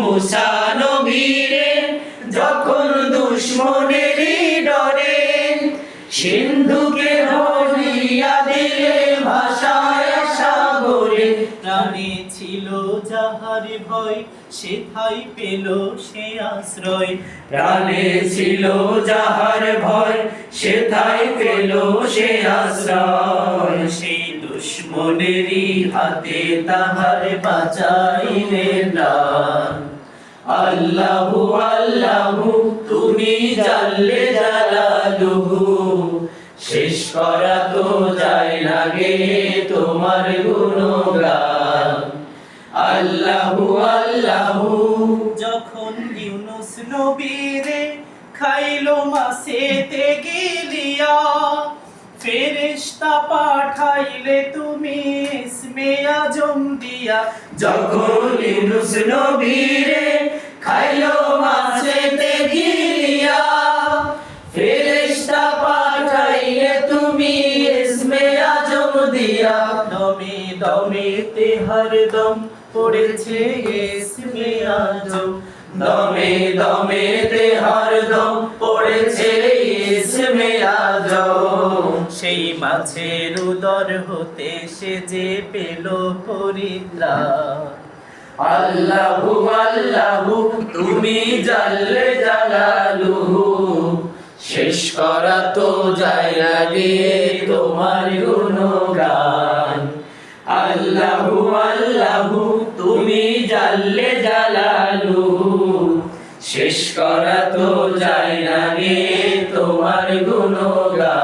মুসা যখন দুশ্মনেরই ডরে সিন্ধুকে ভরিয়া দিলে ভাষায় সাগরে। প্রাণে ছিল যাহার ভয় সেথাই পেল সে আশ্রয়। প্রাণে ছিল যাহার ভয় সেথাই পেল সে আশ্রয়। দুশ্মনেরই হাতে তাহার বাঁচাইলেন প্রাণ আল্লাহু আল্লাহু, তুমি জানলে জালালুহু। শেষ করা তো যায় না গে তোমার গুণগান। আল্লাহু আল্লাহু। যখন ইউনুস নবীরে খাইলো মাসেতে গিলিয়া ফেরেশতা পাঠাইলে তুমি ইসমে আজম দিয়া। যখন ইউনুস নবীরে খাইলো মাছেতে গিলিয়া, ফেরেশতা পাঠাইলে তুমি ইসমে আজম দিয়া। দমে দমে তে হরদম পড়েছে ইসমে আজম। দমে দমে তে হরদম পড়েছে ইসমে আজম। সেই মাছের উদর হতে সে যে পেল পরিত্রাণ আল্লাহু আল্লাহু, তুমি জাল্লে জালালুহু। শেষ করা তো যায় না গে তোমার গুণগান। আল্লাহু আল্লাহু, তুমি জাল্লে জালালুহু। শেষ করা তো যায় না তোমার গুণগান।